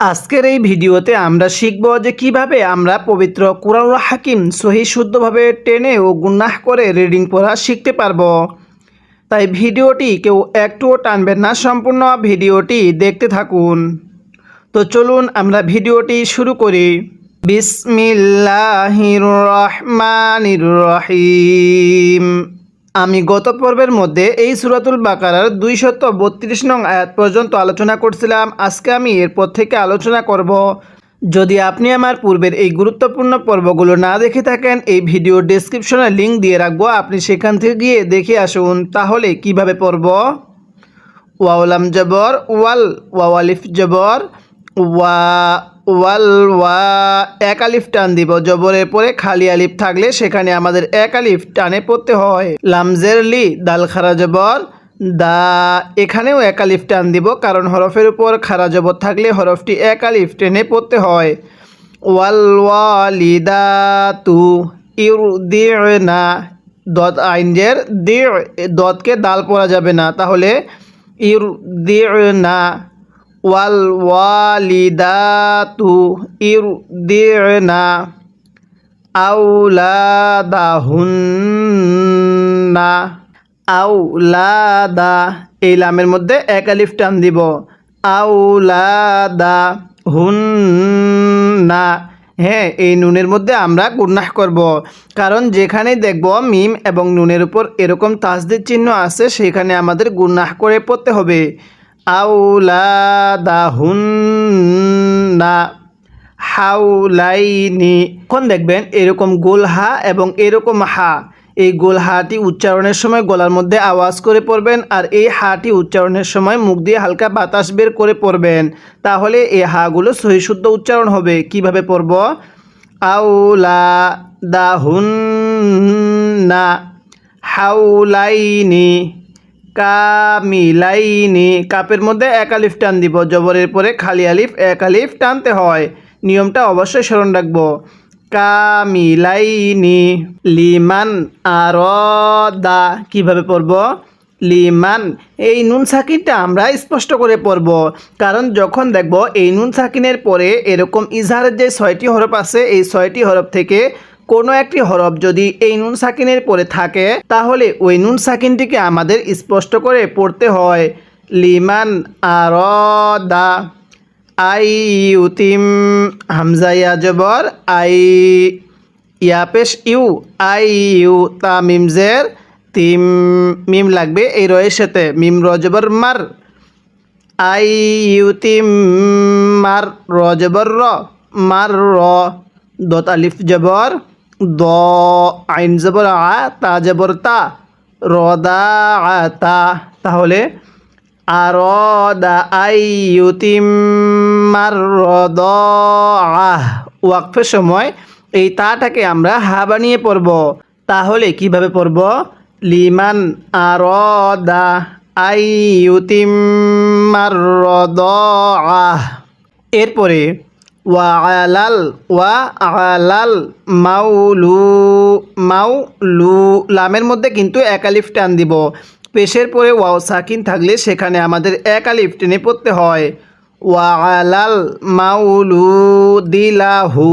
আজকের এই ভিডিওতে আমরা শিখব যে কীভাবে আমরা পবিত্র কুরআনুল হাকিম সহি শুদ্ধভাবে টেনে ও গুন্নাহ করে রিডিং পড়া শিখতে পারব। তাই ভিডিওটি কেউ একটুও টানবেন না, সম্পূর্ণ ভিডিওটি দেখতে থাকুন। তো চলুন আমরা ভিডিওটি শুরু করি। বিসমিল্লাহির রহমানির রহিম। আমি গত পর্বের মধ্যে এই সুরাতুল বাকারার দুইশত বত্রিশ নং আয়াত পর্যন্ত আলোচনা করছিলাম। আজকে আমি এরপর থেকে আলোচনা করব। যদি আপনি আমার পূর্বের এই গুরুত্বপূর্ণ পর্বগুলো না দেখে থাকেন, এই ভিডিও ডেসক্রিপশনে লিংক দিয়ে রাখব। আপনি সেখান থেকে গিয়ে দেখে আসুন, তাহলে কীভাবে পড়ব? ওয়াওলাম জবর, ওয়াল ওয়ালিফ জবর, ওয়া ওয়াল ওয়া, এক আলিফ টান দিব। জবরের পরে খালি আলিফ থাকলে সেখানে আমাদের এক আলিফ টানে পড়তে হয়। লামজের লি, দাল খারা জবর, দা, এখানেও এক আলিফ টান দিব কারণ হরফের উপর খারা জবর থাকলে হরফটি এক আলিফ টেনে পড়তে হয়। ওয়াল ওয়ালিদা তু, ইউর না দত আইনজের দি দতকে দাল পড়া যাবে না। তাহলে ইউর না ওয়াল ওয়ালিদাতু ইরদিনা আউলাদাহুন্না আউলাদা এই লামের মধ্যে এক আলিফ টান দিব। আউলাদা হুন্না হ্যাঁ এই নুনের মধ্যে আমরা গুন্নাহ করব। কারণ যেখানে দেখব মিম এবং নুনের উপর এরকম তাসদির চিহ্ন আছে, সেখানে আমাদের গুন্নাহ করে পড়তে হবে। আউলাদাহুন্না হাউলাইনি। এখন দেখবেন এরকম গোল হা এবং এরকম হা। এই গোল হাটি উচ্চারণের সময় গলার মধ্যে আওয়াজ করে পড়বেন আর এই হাটি উচ্চারণের সময় মুখ দিয়ে হালকা বাতাস বের করে পড়বেন। তাহলে এই হাগুলো সহি শুদ্ধ উচ্চারণ হবে। কীভাবে পড়ব? আউলা দাহুন্না হাউলাইনি কামিলাইনি। কাপের মধ্যে এক আলিফ টান দিব, জবরের পরে খালি আলিফ, এক আলিফ টানতে হয়। নিয়মটা অবশ্যই স্মরণ রাখব। কামিলাইনি, লিমান আর দা কীভাবে পড়ব? লিমান, এই নুন সাকিনটা আমরা স্পষ্ট করে পড়ব। কারণ যখন দেখব এই নুন সাকিনের পরে এরকম ইজহারের যে ছয়টি হরফ আছে, এই ছয়টি হরফ থেকে কোনো একটি হরফ যদি এই নুন সাকিনের পরে থাকে, তাহলে ওই নুন সাকিনটিকে আমাদের স্পষ্ট করে পড়তে হয়। লিমান আর দা আই ইউতিম হামজা ইয়া জবর আই ইয়া পেশ ইউ আই ইউ তা মিমজের তিম মিম লাগবে এই রয়ের সাথে। মিম রজবর মার আই ইউতিম মার রজবর র মার র দত আলিফ জবর দ আইন জবর আ তা জবর তা রদা তা তাহলে আর দা আই ইউতিমার রদ আহ ওয়াকফের সময় এই তাটাকে আমরা হা বানিয়ে পড়ব। তাহলে কীভাবে পড়ব? লিমান আর দা আই ইউতিমার রদ আহ এরপরে ওয়া আলাল ওয়া আলাল মাউলু মাউলু লামের মধ্যে কিন্তু একালিফ টান দিব। পেশের পরে ওয়াও সাকিন থাকলে সেখানে আমাদের এক আলিফ টেনে পড়তে হয়। ওয়ালাল মাউলু দিলাহু।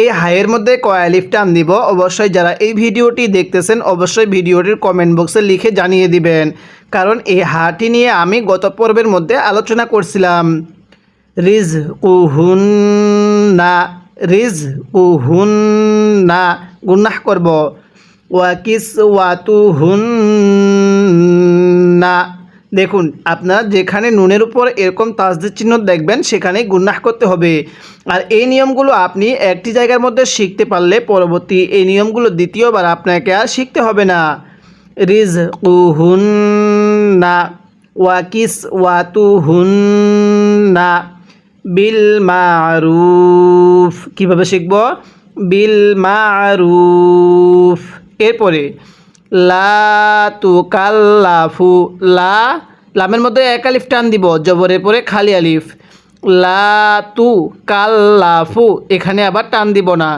এই হাইয়ের মধ্যে কয় আলিফ টান দিব? অবশ্যই যারা এই ভিডিওটি দেখতেছেন, অবশ্যই ভিডিওটির কমেন্ট বক্সে লিখে জানিয়ে দিবেন। কারণ এই হাটি নিয়ে আমি গত পর্বের মধ্যে আলোচনা করছিলাম। রিজ উহুন না রিজ উহুন না গুন্নাহ করব। ওয়াকিস ওয়াতু হুন না দেখুন, আপনারা যেখানে নুনের উপর এরকম তাজদের চিহ্ন দেখবেন সেখানে গুন্নাহ করতে হবে। আর এই নিয়মগুলো আপনি একটি জায়গার মধ্যে শিখতে পারলে পরবর্তী এই নিয়মগুলো দ্বিতীয়বার আপনাকে আর শিখতে হবে না। রিজ উহুন না ওয়াকিস ওয়াতু হুন না বিল মারুফ কীভাবে শিখব? বিল মারুফ এরপরে লা কাল্লাফু লা, লামের মধ্যে এক আলিফ টান দিব, জবরের পরে খালি আলিফ। লা কাল্লাফু এখানে আবার টান দিব না।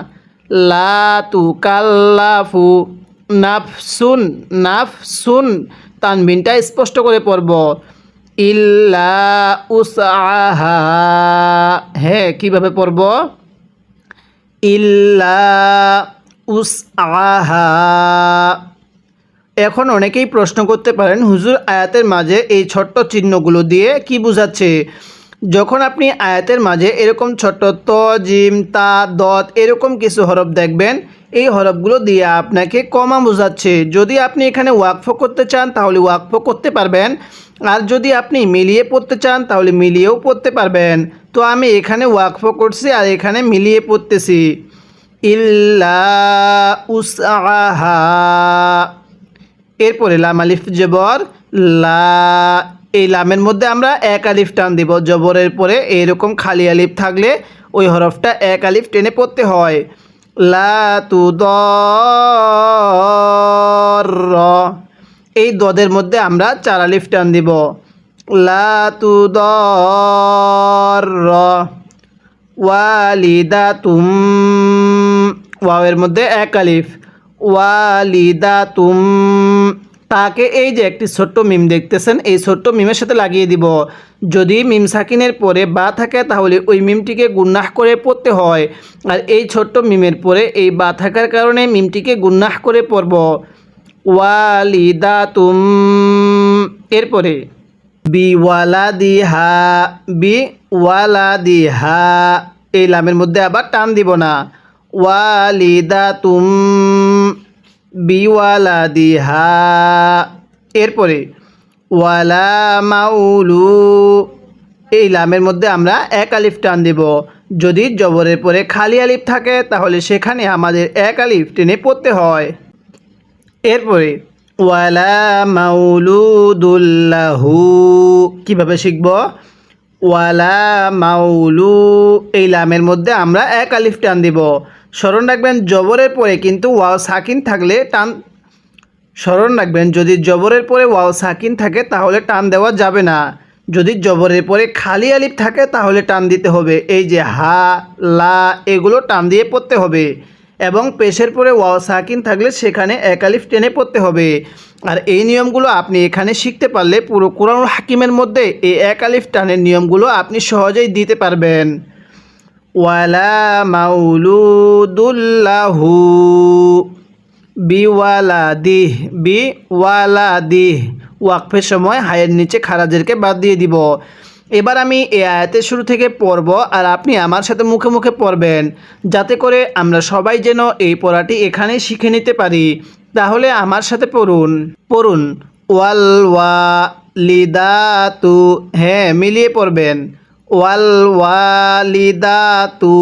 লা তু কাল্লাফু নাফসুন নাফসুন, তানবিনটা স্পষ্ট করে পড়ব। ইল্লা উসাহা হ্যাঁ কীভাবে পড়ব? ইল্লা উস আহা এখন অনেকেই প্রশ্ন করতে পারেন, হুজুর, আয়াতের মাঝে এই ছোট্ট চিহ্নগুলো দিয়ে কি বোঝাচ্ছে? যখন আপনি আয়াতের মাঝে এরকম ছোট্ট ত, জিম, তা, দত এরকম কিছু হরফ দেখবেন, এই হরফগুলো দিয়ে আপনাকে কমা বোঝাচ্ছে। যদি আপনি এখানে ওয়াকফ করতে চান, তাহলে ওয়াকফ করতে পারবেন। আর যদি আপনি মিলিয়ে পড়তে চান, তাহলে মিলিয়েও পড়তে পারবেন। তো আমি এখানে ওয়াকফ করছি আর এখানে মিলিয়ে পড়তেছি। ইল্লা এরপরে লাম আলিফ জবর, লা এই লামের মধ্যে আমরা এক আলিফ টান দিব। জবরের পরে এইরকম খালি আলিফ থাকলে ওই হরফটা এক আলিফ টেনে পড়তে হয়। লা তু দ এই দদের মধ্যে আমরা চার আলিফ টান দিব। লা তু দ তুম ওয়াওয়ের মধ্যে এক আলিফ ওয়ালিদা তুম তাকে এই যে একটি ছোট্ট মিম দেখতেছেন, এই ছোট্ট মিমের সাথে লাগিয়ে দিব। যদি মিম সাকিনের পরে বা থাকে, তাহলে ওই মিমটিকে গুন্নাহ করে পড়তে হয়। আর এই ছোট্ট মিমের পরে এই বা থাকার কারণে মিমটিকে গুন্নাহ করে পড়ব। ওয়ালিদা তুম এরপরে বি ওয়ালা দিহা বি ওয়ালা দিহা এই লামের মধ্যে আবার টান দিব না। ওয়ালিদা তুম বিওয়ালা দিহা এরপরে ওয়ালা মাউলু, এই লামের মধ্যে আমরা এক আলিফ টান দেব। যদি জবরের পরে খালি আলিফ থাকে, তাহলে সেখানে আমাদের এক আলিফ টেনে পড়তে হয়। এরপরে, ওয়ালা মাউলুদুল্লাহু কীভাবে শিখব? ওয়ালা মাউলু, এই লামের মধ্যে আমরা এক আলিফ টান দিব। স্মরণ রাখবেন, জবরের পরে কিন্তু ওয়াও সাকিন থাকলে টান স্মরণ রাখবেন, যদি জবরের পরে ওয়াও সাকিন থাকে তাহলে টান দেওয়া যাবে না। যদি জবরের পরে খালি আলিফ থাকে তাহলে টান দিতে হবে। এই যে হা, লা, এগুলো টান দিয়ে পড়তে হবে। এবং পেশের পরে ওয়াও সাকিন থাকলে সেখানে এক আলিফ টেনে পড়তে হবে। আর এই নিয়মগুলো আপনি এখানে শিখতে পারলে পুরো কোরআন হাকিমের মধ্যে এই এক আলিফ টানের নিয়মগুলো আপনি সহজেই দিতে পারবেন। ওয়ালা মাউলুদুল্লাহু বিওয়ালাদিহ বি ওয়ালাদিহ ওয়াকফের সময় হায়ের নিচে খারাজেরকে বাদ দিয়ে দিব। এবার আমি এই আয়াতের শুরু থেকে পড়ব আর আপনি আমার সাথে মুখে মুখে পড়বেন, যাতে করে আমরা সবাই যেন এই পড়াটি এখানে শিখে নিতে পারি। তাহলে আমার সাথে পড়ুন। পড়ুন, ওয়াল ওয়া লিদাতু হ্যাঁ মিলিয়ে পড়বেন। ওয়াল ওয়ালিদাতু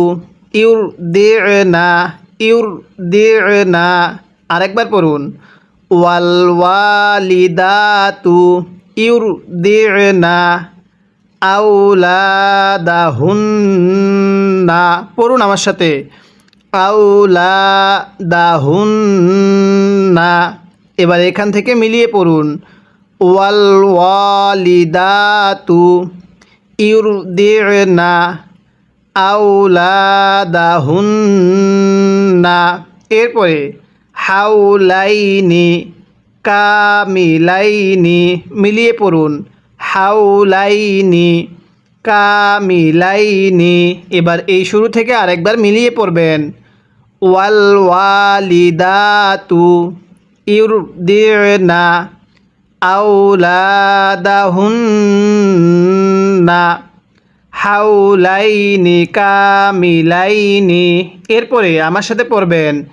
ইউর দে না ইউর দে না আরেকবার পড়ুন। ওয়াল ওয়ালিদাতু ইউর দে না আউলাদাহুন্না। পড়ুন আমার সাথে। আউলাদাহুন্না। এবার এখান থেকে মিলিয়ে পড়ুন। ওয়াল ওয়ালিদাতু ইউরদিনা আউলাদাহুন্না। এরপরে হাউলাইনি কামিলাইনি মিলিয়ে পড়ুন। হাউলাইনি, কামিলাইনি। এবার এই শুরু থেকে আরেকবার মিলিয়ে পড়বেন। ওয়াল ওয়ালিদাতু ইউরদিনা আউলাদাহুন্না হাউলাইনি, কামিলাইনি। এরপরে আমার সাথে পড়বেন।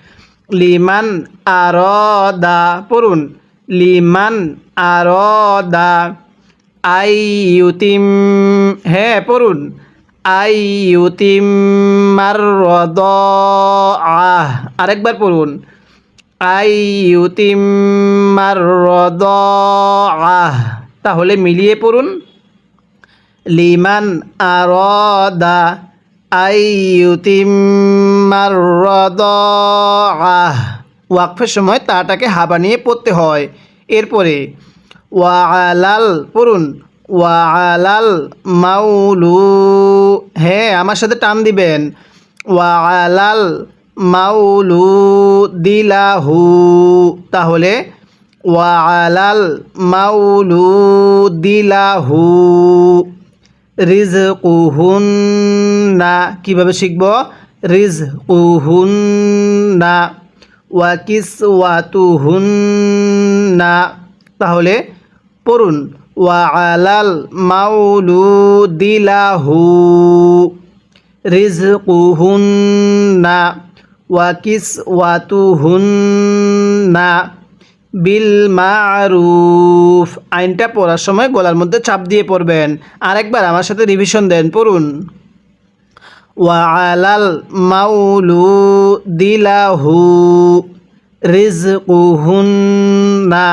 লিমান আরদা, পড়ুন। লিমান আরদা। আই ইউতিম হ্যাঁ পড়ুন। আই ইউতিম রদ আহ আরেকবার পড়ুন। আই ইউতিম রদ আহ তাহলে মিলিয়ে পড়ুন। লিমান আরদা আই ইউতিম মারদ আহ ওয়াকফের সময় তাটাকে হাবা নিয়ে পড়তে হয়। এরপরে ওয়ালাল, পড়ুন, ওয়ালাল মাউলু। হ্যাঁ আমার সাথে টান দিবেন। ওয়ালাল মাউলু দিলাহু। তাহলে ওয়ালাল মাউলু দিলাহু। রিজ কুহুন্না কীভাবে শিখব? রিজ কুহুন্না ওয়াকিস ওয়াতুহুন্না তাহলে পড়ুন। ওয়া আলাল মাউলুদিলাহু রিজকুহুন্না ওয়াকিস ওয়াতুহুন্না বিল মারুফ। আইনটা পড়ার সময় গলার মধ্যে চাপ দিয়ে পড়বেন। আরেকবার আমার সাথে রিভিশন দেন, পড়ুন। ওয়ালাল মাউলু দিলাহু রিজকুহুন্না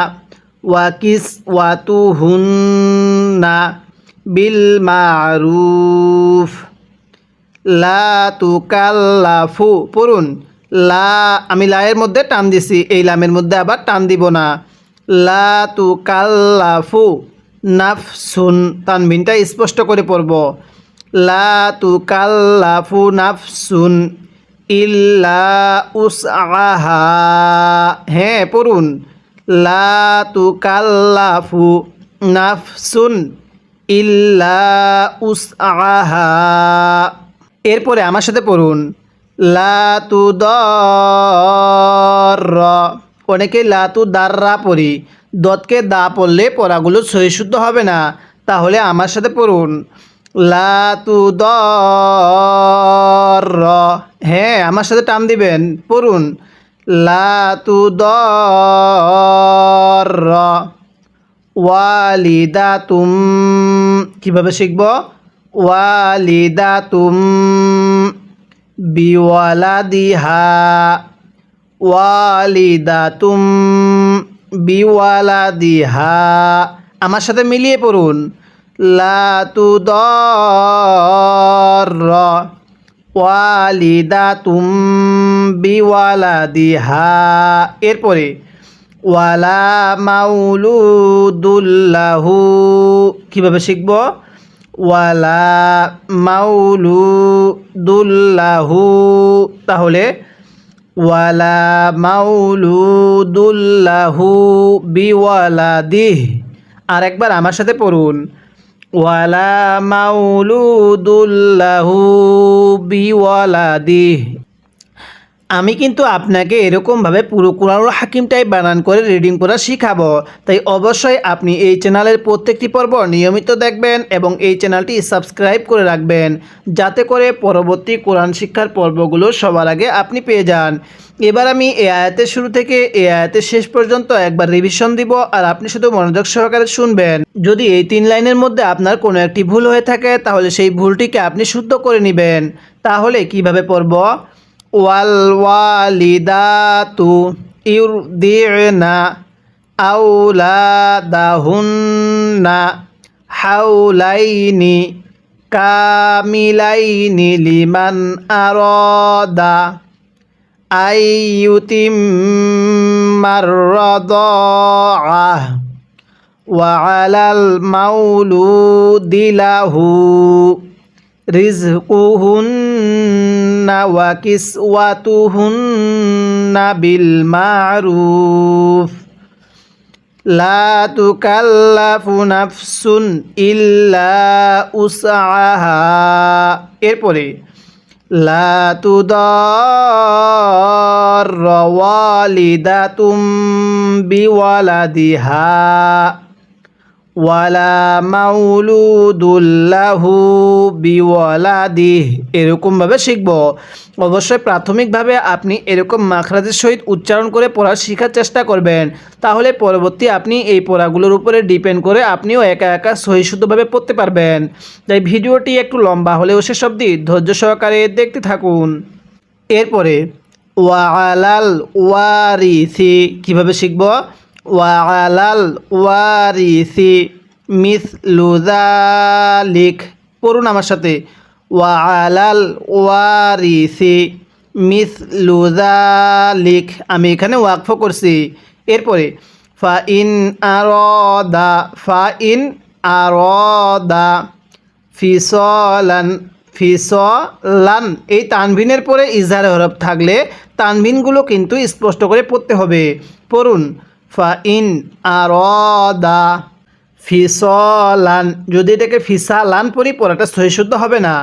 ওয়াকিস ওয়াতুহুন্না বিল মারুফ লা তুকাল্লাফু। পড়ুন। লা, আমি লায়ের মধ্যে টান দিছি, এই লামের মধ্যে আবার টান দিব না। লা তুকাল্লাফু নাফসুন তানবিনটা স্পষ্ট করে পড়ব। লা তুকাল্লাফু নাফসুন ইল্লা উসআহা। হ্যাঁ পড়ুন। লা নাফসুন ইল্লা উসআহা। এরপরে আমার সাথে পড়ুন লাতু দর অনেকে লাতু দাররা পড়ি দতকে দা পড়লে পড়াগুলো সহি শুদ্ধ হবে না। তাহলে আমার সাথে পড়ুন লাতু দর হ্যাঁ আমার সাথে টান দিবেন, পড়ুন। লাতু দর ওয়ালিদা তুম কীভাবে শিখব? ওয়ালিদা তুম বিওয়ালা বিওয়ালাদিহা ওয়ালিদা তুম বিওয়ালাদিহা। আমার সাথে মিলিয়ে পড়ুন। লাতু দর ওয়ালিদা তুম বিওয়ালাদিহা। এরপরে, ওয়ালা মাউলুদুল্লাহু কীভাবে শিখব? ওয়ালা মাউলুদুল্লাহু তাহলে, ওয়ালা মাউলুদুল্লাহু বিওয়ালাদিহ। আর একবার আমার সাথে পড়ুন। ওয়ালা মাউলুদুল্লাহু বিওয়ালাদিহ আমি কিন্তু আপনাকে এরকমভাবে পুরো কুরআনুল হাকিম টাইপ বানান করে রিডিং করা শিখাবো। তাই অবশ্যই আপনি এই চ্যানেলের প্রত্যেকটি পর্ব নিয়মিত দেখবেন এবং এই চ্যানেলটি সাবস্ক্রাইব করে রাখবেন, যাতে করে পরবর্তী কোরআন শিক্ষার পর্বগুলো সবার আগে আপনি পেয়ে যান। এবার আমি এ আয়াতের শুরু থেকে এ আয়াতের শেষ পর্যন্ত একবার রিভিশন দিব আর আপনি শুধু মনোযোগ সহকারে শুনবেন। যদি এই তিন লাইনের মধ্যে আপনার কোনো একটি ভুল হয়ে থাকে, তাহলে সেই ভুলটিকে আপনি শুদ্ধ করে নেবেন। তাহলে কীভাবে পড়ব? والوالدات يرضعن أولادهن حولين كاملين لمن أراد أن يتم الرضاعة وعلى المولود له رزقهن وكسوتهن بالمعروف لا تكلف نفس إلا উসআহা এরপরে লা তুদার ওয়ালিদাতুম বিওয়ালাদিহা ওয়ালা মাউলুদুল্লাহু এরকমভাবে শিখব। অবশ্যই প্রাথমিকভাবে আপনি এরকম মাখরাজের সহিত উচ্চারণ করে পড়ার শেখার চেষ্টা করবেন। তাহলে পরবর্তী আপনি এই পড়াগুলোর উপরে ডিপেন্ড করে আপনিও একা একা সহিশুদ্ধভাবে পড়তে পারবেন। তাই ভিডিওটি একটু লম্বা হলেও শেষ অবধি ধৈর্য সহকারে দেখতে থাকুন। এরপরে, ওয়ালাল ওয়ারিসি কীভাবে শিখব? ওয়ালাল ওয়ারিসি মিস লুজালিক পড়ুন আমার সাথে। ওয়ালাল ওয়ারিসি মিস লুজালিক আমি এখানে ওয়াকফ করছি। এরপরে, ফা ইন আরদা, ফা ইন আরদা, ফিসলান ফিসলান। এই তানভিনের পরে ইজহার হরফ থাকলে তানভিনগুলো কিন্তু স্পষ্ট করে পড়তে হবে। পড়ুন ফা ইন আরদা ফিসলান। যদি এটাকে ফিসালান পরি পড়াটা সহি শুদ্ধ হবে না।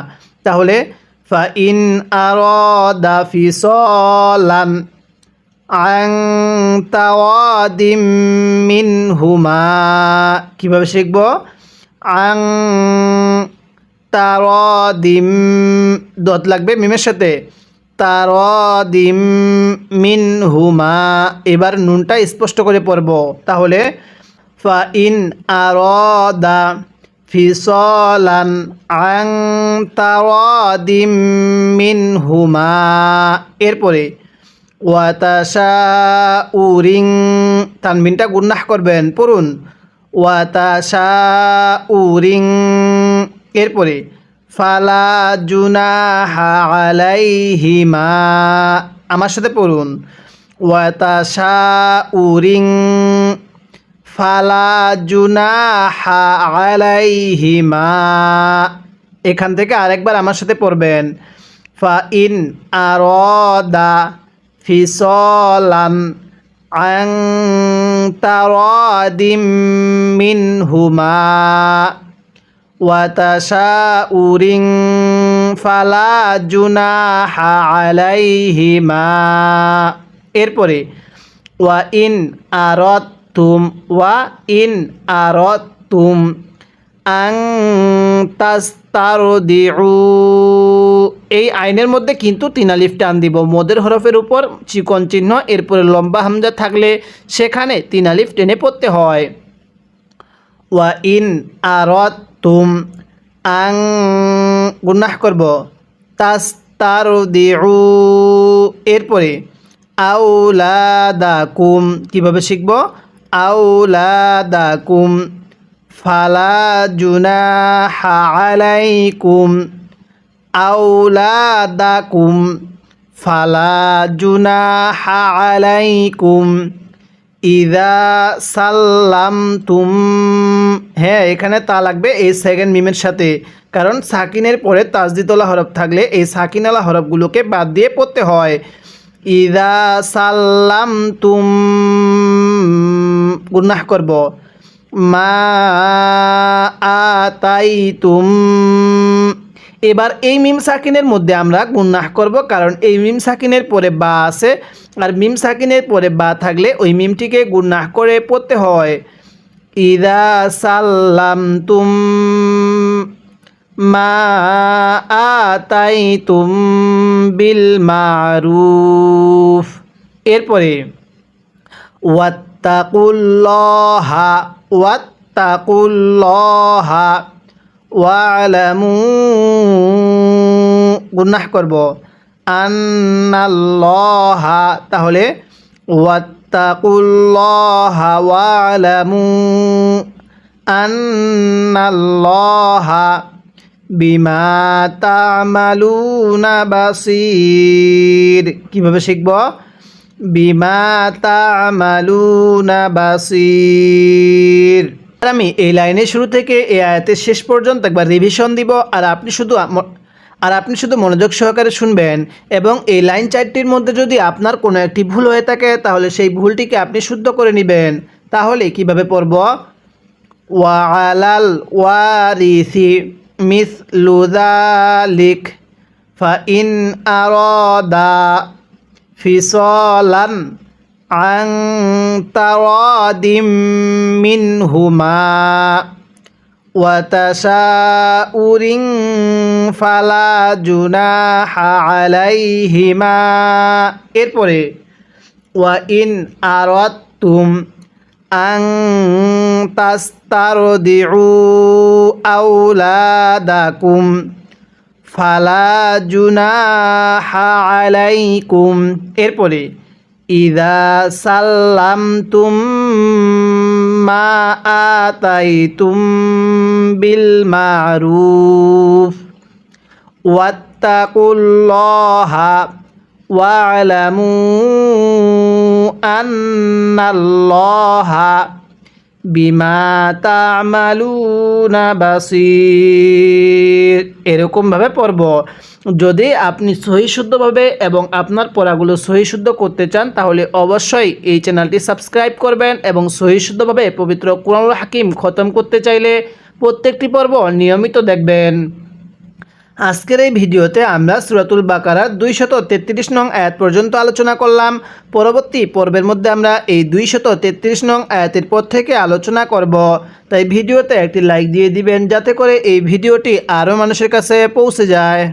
তাহলে ফা ইন আরদা ফিসলান আং তাওয়াদিম মিনহুমা। কীভাবে শিখব? আং তারদিম দত লাগবে মিমের সাথে। তারদিম মিনহুমা। এবার নুনটা স্পষ্ট করে পড়ব। তাহলে ফা ইন আরদা ফিসলান আং তারদিম মিনহুমা। এরপরে ওয়াতাসা উরিং তানবিনটা গুন্নাহ করবেন, পড়ুন। ওয়াতাসা উরিং এরপরে ফালা জুনাহা আলাইহিমা। আমার সাথে পড়ুন। ওয়াতাসা উরিং ফালা জুনাহা এখান থেকে আরেকবার আমার সাথে পড়বেন। ফা ইন আরদা ফিসলান আং তারাদিম মিনহুমা। ওয়াতাশাউরিং ফালা জুনাহা আলাইহিমা এরপরে ওয়া ইন আরতুম ওয়া ইন আরতুম আং তাস্তারদিউ এই আইনের মধ্যে কিন্তু তিন আলিফ টান দিব। মদের হরফের উপর চিকন চিহ্ন, এরপরে লম্বা হামজা থাকলে সেখানে তিন আলিফ টেনে পড়তে হয়। ওয়া ইন আরত তুম আং গুনাহ করব। তাস তাস্তারদিউ। এরপরে, আউলাদাকুম, কীভাবে শিখব? আউলাদাকুম, ফালা জুনাহা আলাইকুম। আউলাদাকুম, ফালা জুনাহা আলাইকুম। ইদা সাল্লাম তুম হ্যাঁ এখানে তা লাগবে এই সেকেন্ড মিমের সাথে। কারণ সাকিনের পরে তাজদিতলা হরফ থাকলে এই সাকিনালা হরফগুলোকে বাদ দিয়ে পড়তে হয়। ইদা সাল্লাম তুম গুনাহ করব। মা আতাই তুম এবার এই মিম সাকিনের মধ্যে আমরা গুন্নাহ করব, কারণ এই মিম সাকিনের পরে বা আছে, আর মিম সাকিনের পরে বা থাকলে ওই মিমটিকে গুন্নাহ করে পড়তে হয়। ইদা সাল্লাম তুম মা আতাই তুম বিল মারুফ। এরপরে, ওয়াত্তাকুল্লাহা ওয়াত্তাকুল্লাহা, ওয়ালামু গুনাহ করব। আন্নাল্লাহা, তাহলে ওয়াত্তাকুল্লাহা ওয়ালামু আন্নাল্লাহা বিমা তামালুনা বাসির। কীভাবে শিখব? বিমা তামালুনা বাসির। আর আমি এই লাইনের শুরু থেকে এই আয়াতের শেষ পর্যন্ত একবার রিভিশন দিব, আর আপনি শুধু আর আপনি শুধু মনোযোগ সহকারে শুনবেন এবং এই লাইন চারটির মধ্যে যদি আপনার কোনো একটি ভুল হয়ে থাকে, তাহলে সেই ভুলটিকে আপনি শুদ্ধ করে নেবেন। তাহলে কীভাবে পড়ব? ওয়ালাল ওয়ারিসি মিস লুজালিক ফাইন আরদা ফিসলান আং তারদিম মিনহুমা। وتشاؤر فلا جناح عليهما এরপরে وإن أردتم أن تسترضعوا أولادكم ফালা জুনাহা আলাইকুম এরপরে ইদা সাল্লাম তুম মা আতাইতুম বিল মারুফ ওয়াত্তাকুল্লাহা ওয়ালামু আন্নাল্লাহা বিমা তামালুনা বাসির। এরকমভাবে পড়ব, যদি আপনি সহি শুদ্ধভাবে এবং আপনার পড়াগুলো সহি শুদ্ধ করতে চান, তাহলে অবশ্যই এই চ্যানেলটি সাবস্ক্রাইব করবেন এবং সহি শুদ্ধভাবে পবিত্র কোরআনুল হাকিম খতম করতে চাইলে প্রত্যেকটি পর্ব নিয়মিত দেখবেন। আজকের এই ভিডিওতে আমরা সুরাতুল বাকারার দুইশত তেত্রিশ নং আয়াত পর্যন্ত আলোচনা করলাম। পরবর্তী পর্বের মধ্যে আমরা এই দুইশত তেত্রিশ নং আয়াতের পর থেকে আলোচনা করব। তাই ভিডিওতে একটি লাইক দিয়ে দিবেন, যাতে করে এই ভিডিওটি আরও মানুষের কাছে পৌঁছে যায়।